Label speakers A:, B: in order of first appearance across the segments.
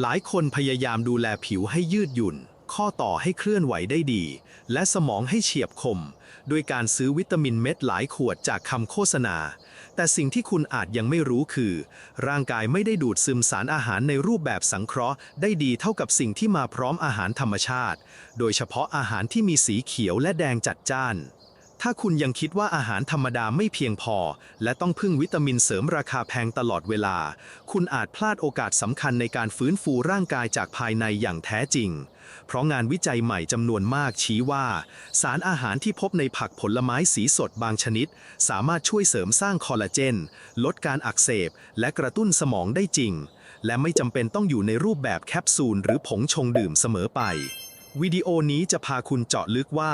A: หลายคนพยายามดูแลผิวให้ยืดหยุ่น ข้อต่อให้เคลื่อนไหวได้ดี และสมองให้เฉียบคมด้วยการซื้อวิตามินเม็ดหลายขวดจากคำโฆษณา แต่สิ่งที่คุณอาจยังไม่รู้คือ ร่างกายไม่ได้ดูดซึมสารอาหารในรูปแบบสังเคราะห์ ได้ดีเท่ากับสิ่งที่มาพร้อมอาหารธรรมชาติ โดยเฉพาะอาหารที่มีสีเขียวและแดงจัดจ้าน ถ้าคุณยังคิดว่าอาหารธรรมดาไม่เพียงพอ และต้องพึ่งวิตามินเสริมราคาแพงตลอดเวลา คุณอาจพลาดโอกาสสำคัญในการฟื้นฟูร่างกายจากภายในอย่างแท้จริง เพราะงานวิจัยใหม่จำนวนมากชี้ว่า สารอาหารที่พบในผักผลไม้สีสดบางชนิด สามารถช่วยเสริมสร้างคอลลาเจน ลดการอักเสบ และกระตุ้นสมองได้จริง และไม่จำเป็นต้องอยู่ในรูปแบบแคปซูลหรือผงชงดื่มเสมอไป วิดีโอนี้จะพาคุณเจาะลึกว่า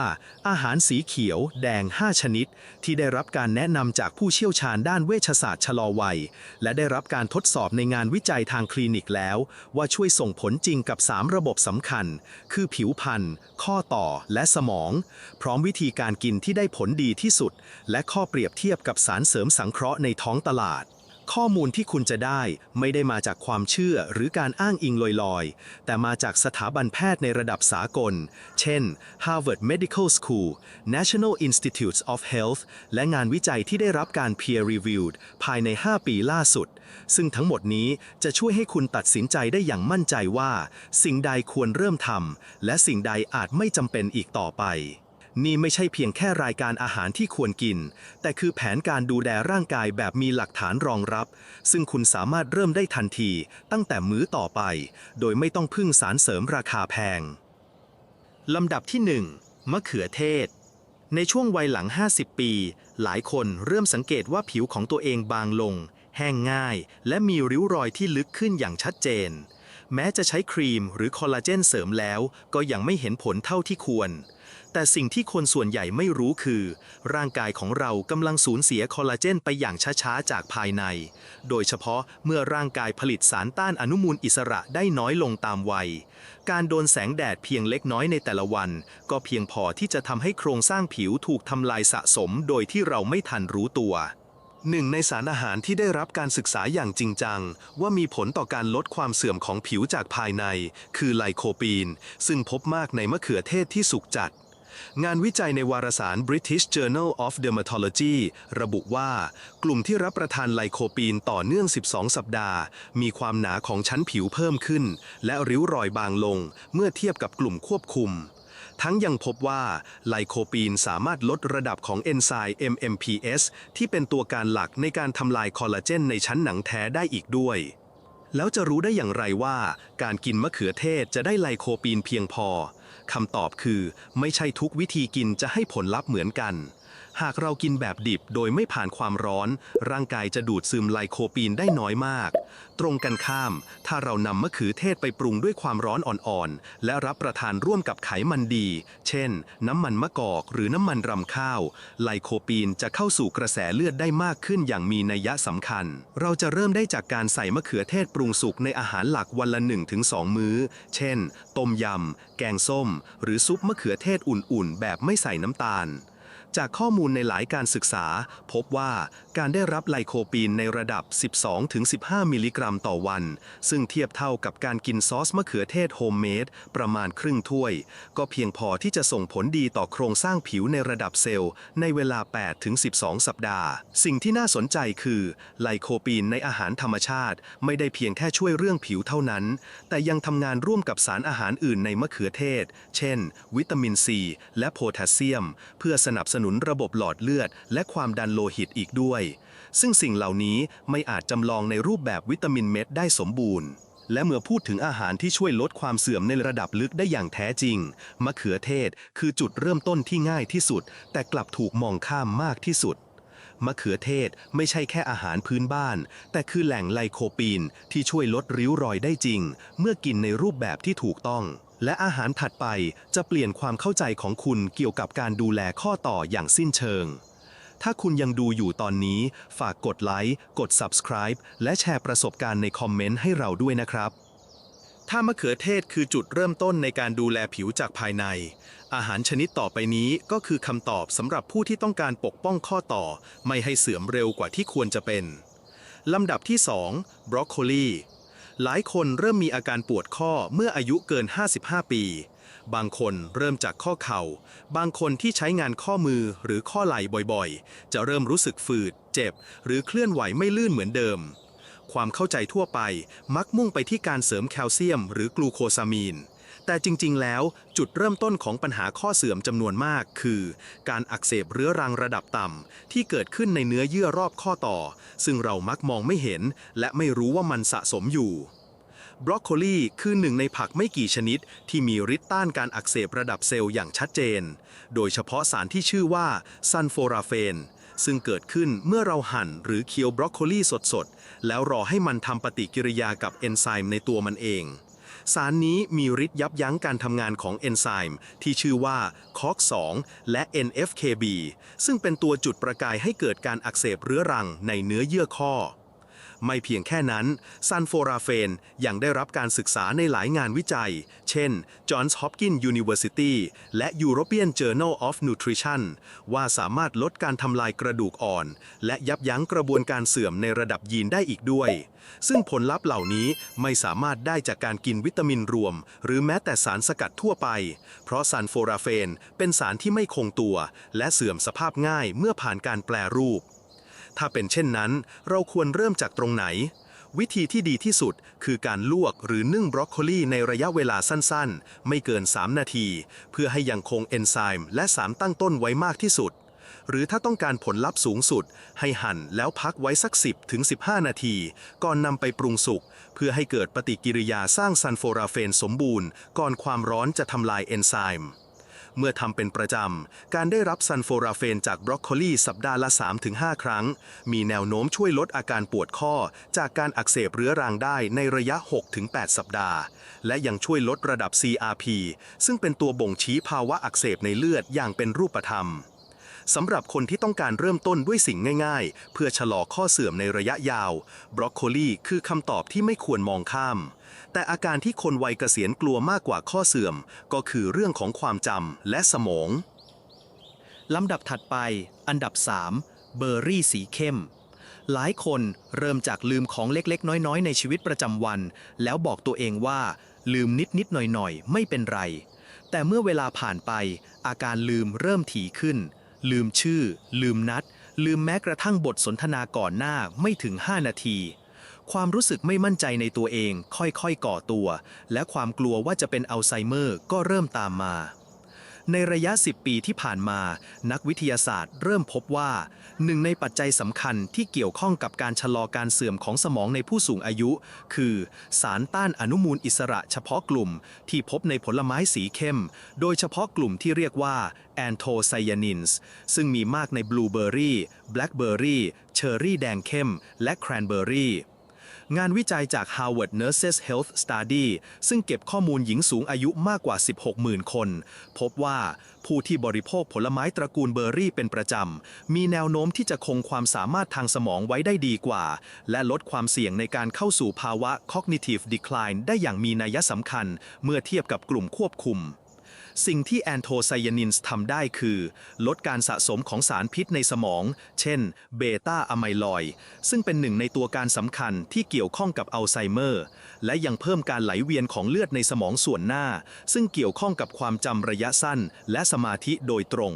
A: อาหารสีเขียว แดง 5 ชนิด ที่ได้รับการแนะนำจากผู้เชี่ยวชาญด้านเวชศาสตร์ชะลอวัย และได้รับการทดสอบในงานวิจัยทางคลินิกแล้ว ว่าช่วยส่งผลจริงกับ 3 ระบบสำคัญ คือผิวพรรณข้อต่อและสมอง พร้อมวิธีการกินที่ได้ผลดีที่สุด และข้อเปรียบเทียบกับสารเสริมสังเคราะห์ในท้องตลาด ข้อมูลที่คุณจะได้ไม่ได้มาจากความเชื่อหรือการอ้างอิงลอยๆ แต่มาจากสถาบันแพทย์ในระดับสากล เช่น Harvard Medical School National Institutes of Health และงานวิจัยที่ได้รับการ peer reviewed ภายใน 5 ปีล่าสุด ซึ่งทั้งหมดนี้จะช่วยให้คุณตัดสินใจได้อย่างมั่นใจว่า สิ่งใดควรเริ่มทำและสิ่งใดอาจไม่จำเป็นอีกต่อไป นี่ไม่ใช่เพียงแค่รายการอาหารที่ควรกิน แต่คือแผนการดูแลร่างกายแบบมีหลักฐานรองรับ ซึ่งคุณสามารถเริ่มได้ทันที ตั้งแต่มื้อต่อไป โดยไม่ต้องพึ่งสารเสริมราคาแพง ลำดับที่ 1 มะเขือเทศ ในช่วงวัยหลัง 50 ปี หลายคนเริ่มสังเกตว่าผิวของตัวเองบางลง แห้งง่าย และมีริ้วรอยที่ลึกขึ้นอย่างชัดเจน แม้จะใช้ครีมหรือคอลลาเจนเสริมแล้ว ก็ยังไม่เห็นผลเท่าที่ควร แต่สิ่งที่คนส่วนใหญ่ไม่รู้คือ ร่างกายของเรากำลังสูญเสียคอลลาเจนไปอย่างช้าๆ จากภายใน โดยเฉพาะเมื่อร่างกายผลิตสารต้านอนุมูลอิสระได้น้อยลงตามวัย การโดนแสงแดดเพียงเล็กน้อยในแต่ละวัน ก็เพียงพอที่จะทำให้โครงสร้างผิวถูกทำลายสะสมโดยที่เราไม่ทันรู้ตัว หนึ่งในสารอาหารที่ได้รับการศึกษาอย่างจริงจัง ว่ามีผลต่อการลดความเสื่อมของผิวจากภายใน คือไลโคปีน ซึ่งพบมากในมะเขือเทศที่สุกจัด งานวิจัยในวารสาร British Journal of Dermatology ระบุว่า กลุ่มที่รับประทานไลโคปีนต่อเนื่อง 12 สัปดาห์ มีความหนาของชั้นผิวเพิ่มขึ้น และริ้วรอยบางลง เมื่อเทียบกับกลุ่มควบคุม ทั้งยังพบว่าไลโคปีนสามารถลดระดับของเอนไซม์ MMPS ที่เป็นตัวการหลักในการทำลายคอลลาเจนในชั้นหนังแท้ได้อีกด้วย แล้วจะรู้ได้อย่างไรว่า การกินมะเขือเทศจะได้ไลโคปีนเพียงพอคำตอบคือ ไม่ใช่ทุกวิธีกินจะให้ผลลัพธ์เหมือนกัน หากเรากินแบบดิบโดยไม่ผ่านความร้อน ร่างกายจะดูดซึมไลโคปีนได้น้อยมาก ตรงกันข้าม ถ้าเรานำมะเขือเทศไปปรุงด้วยความร้อนอ่อนๆ และรับประทานร่วมกับไขมันดี เช่น น้ำมันมะกอกหรือน้ำมันรำข้าว ไลโคปีนจะเข้าสู่กระแสเลือดได้มากขึ้นอย่างมีนัยสำคัญ เราจะเริ่มได้จากการใส่มะเขือเทศปรุงสุกในอาหารหลักวันละ 1-2 มื้อ เช่น ต้มยำ แกงส้ม หรือซุปมะเขือเทศอุ่นๆ แบบไม่ใส่น้ำตาล จากข้อมูลในหลายการศึกษา พบว่าการได้รับไลโคปีนในระดับ 12-15 มิลลิกรัมต่อวัน ซึ่งเทียบเท่ากับการกินซอสมะเขือเทศโฮมเมดประมาณครึ่งถ้วย ก็เพียงพอที่จะส่งผลดีต่อโครงสร้างผิวในระดับเซลล์ ในเวลา 8-12 สัปดาห์ สิ่งที่น่าสนใจคือไลโคปีนในอาหารธรรมชาติ ไม่ได้เพียงแค่ช่วยเรื่องผิวเท่านั้น แต่ยังทำงานร่วมกับสารอาหารอื่นในมะเขือเทศ เช่น วิตามินซีและโพแทสเซียม เพื่อสนับสนุนระบบหลอดเลือด และความดันโลหิตอีกด้วย ซึ่งสิ่งเหล่านี้ไม่อาจจำลองในรูปแบบวิตามินเม็ดได้สมบูรณ์ และเมื่อพูดถึงอาหารที่ช่วยลดความเสื่อมในระดับลึกได้อย่างแท้จริง มะเขือเทศคือจุดเริ่มต้นที่ง่ายที่สุด แต่กลับถูกมองข้ามมากที่สุดมะเขือเทศไม่ใช่แค่อาหารพื้นบ้าน แต่คือแหล่งไลโคปีนที่ช่วยลดริ้วรอยได้จริง เมื่อกินในรูปแบบที่ถูกต้อง และอาหารถัดไปจะเปลี่ยนความเข้าใจของคุณเกี่ยวกับการดูแลข้อต่ออย่างสิ้นเชิง ถ้าคุณยังดูอยู่ตอนนี้ ฝากกดไลค์ กด subscribe และแชร์ประสบการณ์ในคอมเมนต์ให้เราด้วยนะครับ ถ้ามะเขือเทศคือจุดเริ่มต้นในการดูแลผิวจากภายใน อาหารชนิดต่อไปนี้ก็คือคำตอบสำหรับผู้ที่ต้องการปกป้องข้อต่อ ไม่ให้เสื่อมเร็วกว่าที่ควรจะเป็นลำดับที่ 2 บรอกโคลี หลายคนเริ่มมีอาการปวดข้อเมื่ออายุเกิน 55 ปี บางคนเริ่มจากข้อเข่า บางคนที่ใช้งานข้อมือหรือข้อไหล่บ่อยๆ จะเริ่มรู้สึกฝืด เจ็บ หรือเคลื่อนไหวไม่ลื่นเหมือนเดิม ความเข้าใจทั่วไปมักมุ่งไปที่การเสริมแคลเซียม หรือกลูโคซามีน แต่จริง ๆ แล้วจุดเริ่มต้นของปัญหาข้อเสื่อมจำนวนมาก คือ การอักเสบเรื้อรังระดับต่ำที่เกิดขึ้นในเนื้อเยื่อรอบข้อต่อ ซึ่งเรามักมองไม่เห็น และไม่รู้ว่ามันสะสมอยู่บรอกโคลีคือหนึ่งในผักไม่กี่ชนิด ที่มีฤทธิ์ต้านการอักเสบระดับเซลล์อย่างชัดเจน โดยเฉพาะสารที่ชื่อว่าซันโฟราเฟน ซึ่งเกิดขึ้นเมื่อเราหั่นหรือเคี้ยวบรอกโคลีสดๆ แล้วรอให้มันทำปฏิกิริยากับเอนไซม์ในตัวมันเอง สารนี้มีฤทธิ์ยับยั้งการทำงานของเอนไซม์ที่ชื่อว่าคอก2และ NFKB ซึ่งเป็นตัวจุดประกายให้เกิดการอักเสบเรื้อรังในเนื้อเยื่อข้อ ไม่เพียงแค่นั้นซันโฟราเฟนยังได้รับการศึกษาในหลายงานวิจัย เช่น Johns Hopkins University และ European Journal of Nutrition ว่าสามารถลดการทำลายกระดูกอ่อน และยับยั้งกระบวนการเสื่อมในระดับยีนได้อีกด้วย ซึ่งผลลัพธ์เหล่านี้ไม่สามารถได้จากการกินวิตามินรวม หรือแม้แต่สารสกัดทั่วไป เพราะซันโฟราเฟนเป็นสารที่ไม่คงตัว และเสื่อมสภาพง่ายเมื่อผ่านการแปลรูป ถ้าเป็นเช่นนั้น เราควรเริ่มจากตรงไหน วิธีที่ดีที่สุดคือการลวกหรือนึ่งบรอกโคลีในระยะเวลาสั้นๆ ไม่เกิน 3 นาที เพื่อให้ยังคงเอนไซม์และสารตั้งต้นไว้มากที่สุด หรือถ้าต้องการผลลัพธ์สูงสุด ให้หั่นแล้วพักไว้สัก 10ถึง15 นาที ก่อนนำไปปรุงสุกเพื่อให้เกิดปฏิกิริยาสร้างซันโฟราเฟนสมบูรณ์ ก่อนความร้อนจะทำลายเอนไซม์ เมื่อทำเป็นประจำ การได้รับซันโฟราเฟนจากบรอกโคลีสัปดาห์ละ 3-5 ครั้ง มีแนวโน้มช่วยลดอาการปวดข้อ จากการอักเสบเรื้อรังได้ในระยะ 6-8 สัปดาห์ และยังช่วยลดระดับ CRP ซึ่งเป็นตัวบ่งชี้ภาวะอักเสบในเลือดอย่างเป็นรูปธรรม สำหรับคนที่ต้องการเริ่มต้นด้วยสิ่งง่าย ๆ เพื่อชะลอข้อเสื่อมในระยะยาว บรอกโคลีคือคำตอบที่ไม่ควรมองข้าม แต่อาการที่คนวัยเกษียณกลัวมากกว่าข้อเสื่อม ก็คือเรื่องของความจำและสมอง ลำดับถัดไป อันดับ 3 เบอร์รี่สีเข้ม หลายคนเริ่มจากลืมของเล็กๆ น้อยๆ ในชีวิตประจำวัน แล้วบอกตัวเองว่า ลืมนิดๆหน่อยๆ ไม่เป็นไรแต่เมื่อเวลาผ่านไป อาการลืมเริ่มถี่ขึ้น ลืมชื่อ ลืมนัด ลืมแม้กระทั่งบทสนทนาก่อนหน้าไม่ถึง 5 นาที ความรู้สึกไม่มั่นใจในตัวเอง ค่อยๆก่อตัว และความกลัวว่าจะเป็นอัลไซเมอร์ก็เริ่มตามมา ในระยะ 10 ปีที่ผ่านมา นักวิทยาศาสตร์เริ่มพบว่า หนึ่งในปัจจัยสำคัญที่เกี่ยวข้องกับการชะลอการเสื่อมของสมองในผู้สูงอายุ คือ สารต้านอนุมูลอิสระเฉพาะกลุ่ม ที่พบในผลไม้สีเข้ม โดยเฉพาะกลุ่มที่เรียกว่าแอนโทไซยานินส์ซึ่งมีมากในบลูเบอร์รี่แบล็คเบอร์รี่เชอร์รี่แดงเข้ม และแครนเบอร์รี่ งานวิจัยจาก Harvard Nurses Health Study ซึ่งเก็บข้อมูลหญิงสูงอายุมากกว่า 16,000 คน พบว่าผู้ที่บริโภคผลไม้ตระกูลเบอร์รี่เป็นประจำ มีแนวโน้มที่จะคงความสามารถทางสมองไว้ได้ดีกว่า และลดความเสี่ยงในการเข้าสู่ภาวะ cognitive decline ได้อย่างมีนัยสำคัญ เมื่อเทียบกับกลุ่มควบคุม สิ่งที่แอนโทไซยานินส์ทำได้คือ ลดการสะสมของสารพิษในสมอง เช่น เบต้าอะไมลอยด์ซึ่งเป็นหนึ่งในตัวการสำคัญที่เกี่ยวข้องกับอัลไซเมอร์ และยังเพิ่มการไหลเวียนของเลือดในสมองส่วนหน้า ซึ่งเกี่ยวข้องกับความจำระยะสั้น และสมาธิโดยตรง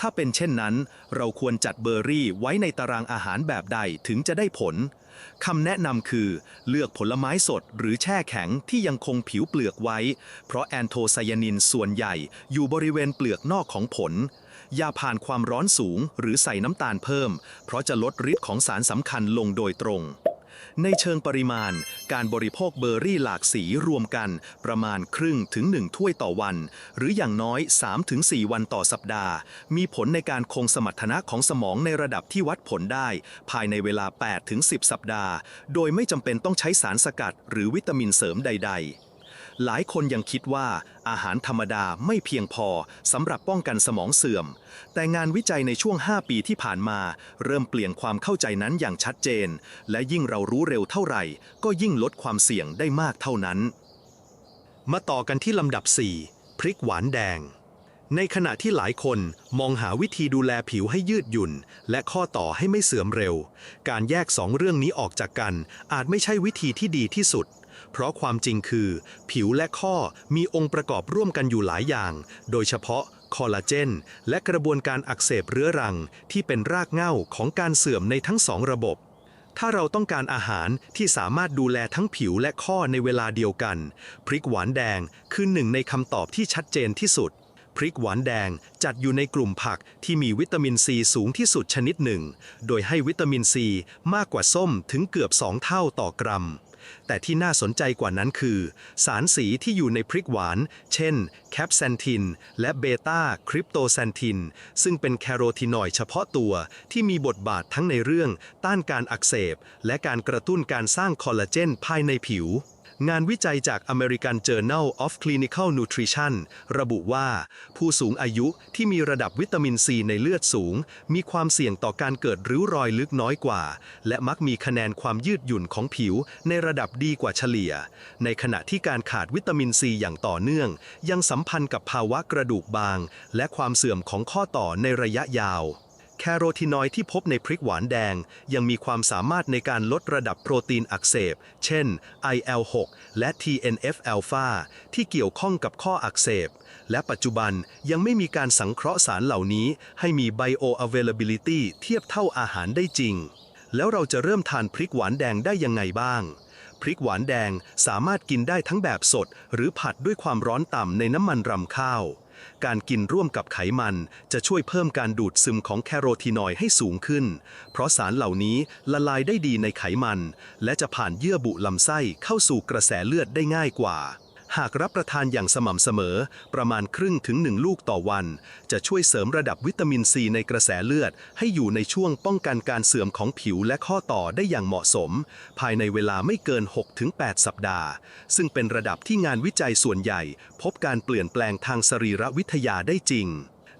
A: ถ้าเป็นเช่นนั้น เราควรจัดเบอร์รี่ไว้ในตารางอาหารแบบใดถึงจะได้ผล คำแนะนำคือ เลือกผลไม้สดหรือแช่แข็งที่ยังคงผิวเปลือกไว้ เพราะแอนโทไซยานินส่วนใหญ่อยู่บริเวณเปลือกนอกของผล อย่าผ่านความร้อนสูงหรือใส่น้ำตาลเพิ่ม เพราะจะลดฤทธิ์ของสารสำคัญลงโดยตรง ในเชิงปริมาณ การบริโภคเบอร์รี่หลากสีรวมกัน ประมาณครึ่งถึง 1 ถ้วยต่อวัน หรืออย่างน้อย 3-4 วันต่อสัปดาห์ มีผลในการคงสมรรถนะของสมองในระดับที่วัดผลได้ ภายในเวลา 8-10 สัปดาห์ โดยไม่จำเป็นต้องใช้สารสกัด หรือวิตามินเสริมใด ๆ หลายคนยังคิดว่าอาหารธรรมดาไม่เพียงพอสำหรับป้องกันสมองเสื่อม แต่งานวิจัยในช่วง 5 ปีที่ผ่านมา เริ่มเปลี่ยนความเข้าใจนั้นอย่างชัดเจน และยิ่งเรารู้เร็วเท่าไหร่ ก็ยิ่งลดความเสี่ยงได้มากเท่านั้น มาต่อกันที่ลำดับ 4 พริกหวานแดง ในขณะที่หลายคนมองหาวิธีดูแลผิวให้ยืดหยุ่น และข้อต่อให้ไม่เสื่อมเร็ว การแยกสองเรื่องนี้ออกจากกัน อาจไม่ใช่วิธีที่ดีที่สุด เพราะความจริงคือ ผิวและข้อมีองค์ประกอบร่วมกันอยู่หลายอย่าง โดยเฉพาะคอลลาเจน และกระบวนการอักเสบเรื้อรัง ที่เป็นรากเหง้าของการเสื่อมในทั้งสองระบบ ถ้าเราต้องการอาหารที่สามารถดูแลทั้งผิวและข้อในเวลาเดียวกัน พริกหวานแดงคือหนึ่งในคำตอบที่ชัดเจนที่สุด พริกหวานแดงจัดอยู่ในกลุ่มผักที่มีวิตามินซีสูงที่สุดชนิดหนึ่ง โดยให้วิตามินซีมากกว่าส้มถึงเกือบ2เท่าต่อกรัม แต่ที่น่าสนใจกว่านั้นคือ สารสีที่อยู่ในพริกหวาน เช่น แคปแซนทิน และเบต้าคริปโตแซนทิน ซึ่งเป็นแคโรทีนอยด์เฉพาะตัว ที่มีบทบาททั้งในเรื่อง ต้านการอักเสบ และการกระตุ้นการสร้างคอลลาเจนภายในผิว งานวิจัยจาก American Journal of Clinical Nutrition ระบุว่า ผู้สูงอายุที่มีระดับวิตามินซีในเลือดสูง มีความเสี่ยงต่อการเกิดริ้วรอยลึกน้อยกว่า และมักมีคะแนนความยืดหยุ่นของผิวในระดับดีกว่าเฉลี่ย ในขณะที่การขาดวิตามินซีอย่างต่อเนื่อง ยังสัมพันธ์กับภาวะกระดูกบาง และความเสื่อมของข้อต่อในระยะยาว แคโรทีนอยด์ที่พบในพริกหวานแดง ยังมีความสามารถในการลดระดับโปรตีนอักเสบ เช่น IL-6 และ TNF-alpha ที่เกี่ยวข้องกับข้ออักเสบ และปัจจุบันยังไม่มีการสังเคราะห์สารเหล่านี้ให้มี bioavailability เทียบเท่าอาหารได้จริง แล้วเราจะเริ่มทานพริกหวานแดงได้ยังไงบ้างพริกหวานแดงสามารถกินได้ทั้งแบบสด หรือผัดด้วยความร้อนต่ำในน้ำมันรำข้าว การกินร่วมกับไขมันจะช่วยเพิ่มการดูดซึมของแคโรทีนอยด์ให้สูงขึ้น เพราะสารเหล่านี้ละลายได้ดีในไขมัน และจะผ่านเยื่อบุลำไส้เข้าสู่กระแสเลือดได้ง่ายกว่า หากรับประทานอย่างสม่ำเสมอ ประมาณครึ่งถึง 1 ลูกต่อวัน จะช่วยเสริมระดับวิตามินซีในกระแสเลือด ให้อยู่ในช่วงป้องกันการเสื่อมของผิวและข้อต่อได้อย่างเหมาะสม ภายในเวลาไม่เกิน 6-8 สัปดาห์ ซึ่งเป็นระดับที่งานวิจัยส่วนใหญ่ พบการเปลี่ยนแปลงทางสรีรวิทยาได้จริง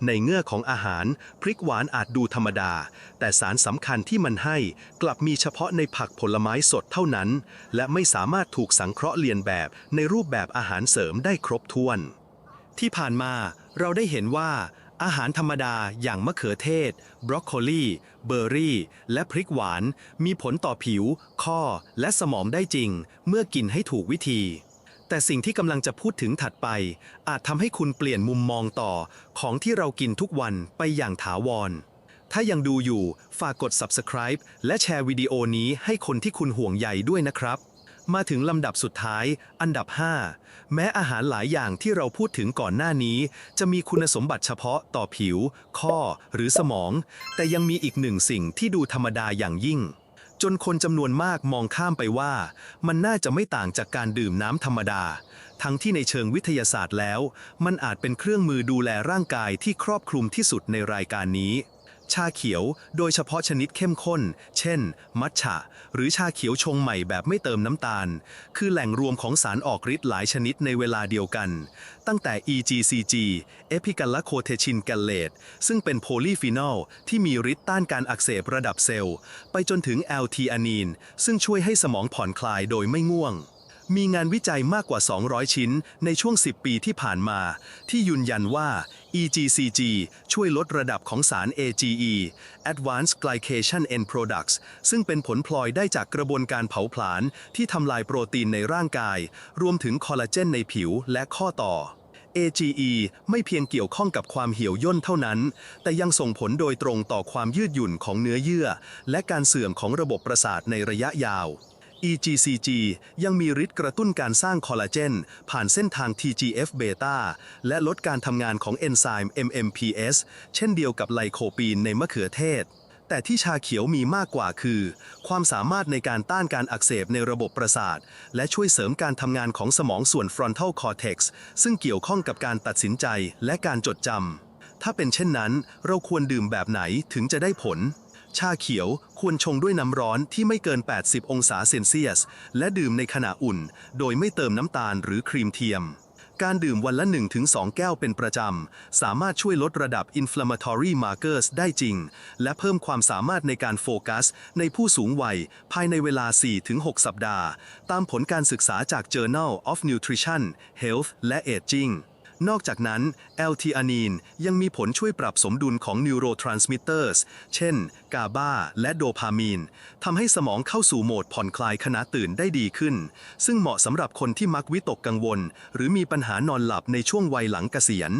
A: ในเงื่อของอาหาร พริกหวานอาจดูธรรมดา แต่สารสำคัญที่มันให้กลับมีเฉพาะในผักผลไม้สดเท่านั้น และไม่สามารถถูกสังเคราะห์เลียนแบบในรูปแบบอาหารเสริมได้ครบถ้วน ที่ผ่านมาเราได้เห็นว่าอาหารธรรมดาอย่างมะเขือเทศ บรอกโคลี เบอร์รี่ และพริกหวาน มีผลต่อผิว ข้อ และสมองได้จริง เมื่อกินให้ถูกวิธี แต่สิ่งที่กำลังจะพูดถึงถัดไป อาจทำให้คุณเปลี่ยนมุมมองต่อของที่เรากินทุกวันไปอย่างถาวร ถ้ายังดูอยู่ฝากกด subscribe และแชร์วิดีโอนี้ให้คนที่คุณห่วงใยด้วยนะครับ มาถึงลำดับสุดท้าย อันดับ 5 แม้อาหารหลายอย่างที่เราพูดถึงก่อนหน้านี้ จะมีคุณสมบัติเฉพาะต่อผิว ข้อ หรือสมอง แต่ยังมีอีกหนึ่งสิ่งที่ดูธรรมดาอย่างยิ่ง จนคนจำนวนมากมองข้ามไปว่า มันน่าจะไม่ต่างจากการดื่มน้ำธรรมดา ทั้งที่ในเชิงวิทยาศาสตร์แล้ว มันอาจเป็นเครื่องมือดูแลร่างกายที่ครอบคลุมที่สุดในรายการนี้ ชาเขียวโดยเฉพาะชนิดเข้มข้น เช่น มัทฉะ หรือชาเขียวชงใหม่แบบไม่เติมน้ำตาล คือแหล่งรวมของสารออกฤทธิ์หลายชนิดในเวลาเดียวกัน ตั้งแต่ EGCG เอพิกัลลาโคเทชินแกลเลตซึ่งเป็นโพลีฟีนอลที่มีฤทธิ์ต้านการอักเสบระดับเซลล์ ไปจนถึงแอลทีอานีนซึ่งช่วยให้สมองผ่อนคลายโดยไม่ง่วง มีงานวิจัยมากกว่า 200 ชิ้นในช่วง 10 ปีที่ผ่านมา ที่ยืนยันว่า EGCG ช่วยลดระดับของสาร AGE Advanced Glycation End Products ซึ่งเป็นผลพลอยได้จากกระบวนการเผาผลาญที่ทำลายโปรตีนในร่างกาย รวมถึงคอลลาเจนในผิวและข้อต่อ AGE ไม่เพียงเกี่ยวข้องกับความเหี่ยวย่นเท่านั้น แต่ยังส่งผลโดยตรงต่อความยืดหยุ่นของเนื้อเยื่อ และการเสื่อมของระบบประสาทในระยะยาว EGCG ยังมีฤทธิ์กระตุ้นการสร้างคอลลาเจน ผ่านเส้นทาง TGF-beta และลดการทำงานของเอนไซม์ MMPS เช่นเดียวกับไลโคปีนในมะเขือเทศ แต่ที่ชาเขียวมีมากกว่าคือ ความสามารถในการต้านการอักเสบในระบบประสาท และช่วยเสริมการทำงานของสมองส่วน frontal cortex ซึ่งเกี่ยวข้องกับการตัดสินใจและการจดจำถ้าเป็นเช่นนั้น เราควรดื่มแบบไหนถึงจะได้ผล ชาเขียวควรชงด้วยน้ำร้อนที่ไม่เกิน 80 องศาเซนเซียส และดื่มในขณะอุ่น โดยไม่เติมน้ำตาลหรือครีมเทียม การดื่มวันละ 1-2 แก้วเป็นประจำ สามารถช่วยลดระดับ inflammatory markers ได้จริง และเพิ่มความสามารถในการโฟกัส ในผู้สูงวัย ภายในเวลา 4-6 สัปดาห์ ตามผลการศึกษาจาก Journal of Nutrition Health และ Aging
B: นอกจากนั้น l t อ a n i n ยังมีผลช่วยปรับสมดุลของ neurotransmitters เช่น กาบาและโดพามีนทำให้สมองเข้าสู่โหมดผ่อนคลายขณะตื่นได้ดีขึ้น ซึ่งเหมาะสำหรับคนที่มักวิตกกังวล หรือมีปัญหานอนหลับในช่วงวัยหลังเกษียณ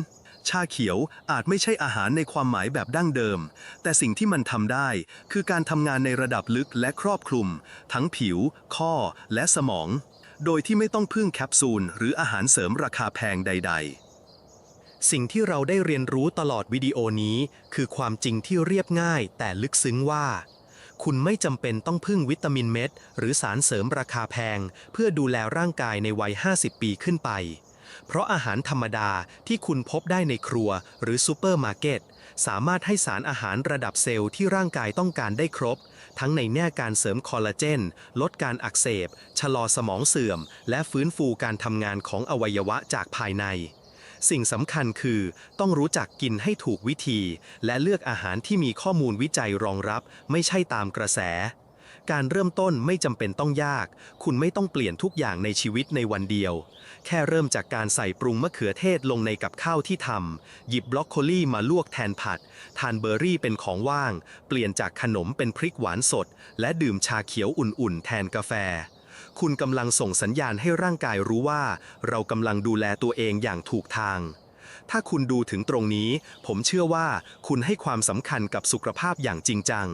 B: ชาเขียวอาจไม่ใช่อาหารในความหมายแบบดั้งเดิม แต่สิ่งที่มันทำได้ คือการทำงานในระดับลึกและครอบคลุม ทั้งผิว ข้อ และสมอง โดยที่ไม่ต้องพึ่งแคปซูล หรืออาหารเสริมราคาแพงใด ๆ
A: สิ่งที่เราได้เรียนรู้ตลอดวิดีโอนี้ คือความจริงที่เรียบง่าย แต่ลึกซึ้งว่า คุณไม่จำเป็นต้องพึ่งวิตามินเม็ด หรือสารเสริมราคาแพง เพื่อดูแลร่างกายในวัย 50 ปีขึ้นไป เพราะอาหารธรรมดาที่คุณพบได้ในครัวหรือซูเปอร์มาร์เก็ตสามารถให้สารอาหารระดับเซลล์ที่ร่างกายต้องการได้ครบ ทั้งในแง่การเสริมคอลลาเจน ลดการอักเสบ ชะลอสมองเสื่อม และฟื้นฟูการทำงานของอวัยวะจากภายใน สิ่งสำคัญคือ ต้องรู้จักกินให้ถูกวิธี และเลือกอาหารที่มีข้อมูลวิจัยรองรับ ไม่ใช่ตามกระแส การเริ่มต้นไม่จำเป็นต้องยาก คุณไม่ต้องเปลี่ยนทุกอย่างในชีวิตในวันเดียว แค่เริ่มจากการใส่ปรุงมะเขือเทศลงในกับข้าวที่ทำหยิบบล็อกโคลี่มาลวกแทนผัด ทานเบอร์รี่เป็นของว่าง เปลี่ยนจากขนมเป็นพริกหวานสด และดื่มชาเขียวอุ่นๆ แทนกาแฟ คุณกำลังส่งสัญญาณให้ร่างกายรู้ว่า เรากำลังดูแลตัวเองอย่างถูกทาง ถ้าคุณดูถึงตรงนี้ ผมเชื่อว่าคุณให้ความสำคัญกับสุขภาพอย่างจริงจัง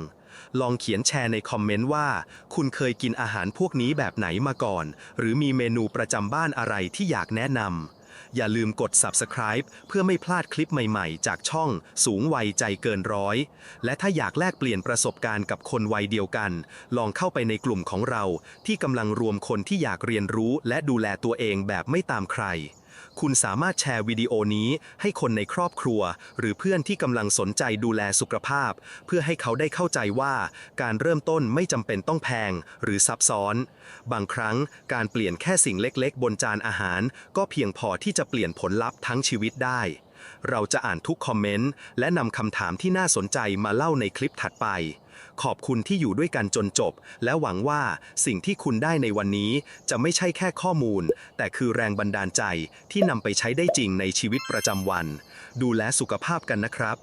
A: ลองเขียนแชร์ในคอมเมนต์ว่า คุณเคยกินอาหารพวกนี้แบบไหนมาก่อน หรือมีเมนูประจำบ้านอะไรที่อยากแนะนำ อย่าลืมกด subscribe เพื่อไม่พลาดคลิปใหม่ๆ จากช่องสูงวัยใจเกินร้อย และถ้าอยากแลกเปลี่ยนประสบการณ์กับคนวัยเดียวกัน ลองเข้าไปในกลุ่มของเรา ที่กำลังรวมคนที่อยากเรียนรู้และดูแลตัวเองแบบไม่ตามใคร คุณสามารถแชร์วิดีโอนี้ให้คนในครอบครัว หรือเพื่อนที่กำลังสนใจดูแลสุขภาพ เพื่อให้เขาได้เข้าใจว่าการเริ่มต้นไม่จำเป็นต้องแพงหรือซับซ้อน บางครั้งการเปลี่ยนแค่สิ่งเล็กๆ บนจานอาหาร ก็เพียงพอที่จะเปลี่ยนผลลัพธ์ทั้งชีวิตได้ เราจะอ่านทุกคอมเมนต์และนำคำถามที่น่าสนใจมาเล่าในคลิปถัดไป ขอบคุณที่อยู่ด้วยกันจนจบ และหวังว่าสิ่งที่คุณได้ในวันนี้จะไม่ใช่แค่ข้อมูล แต่คือแรงบันดาลใจที่นำไปใช้ได้จริงในชีวิตประจำวัน ดูแลสุขภาพกันนะครับ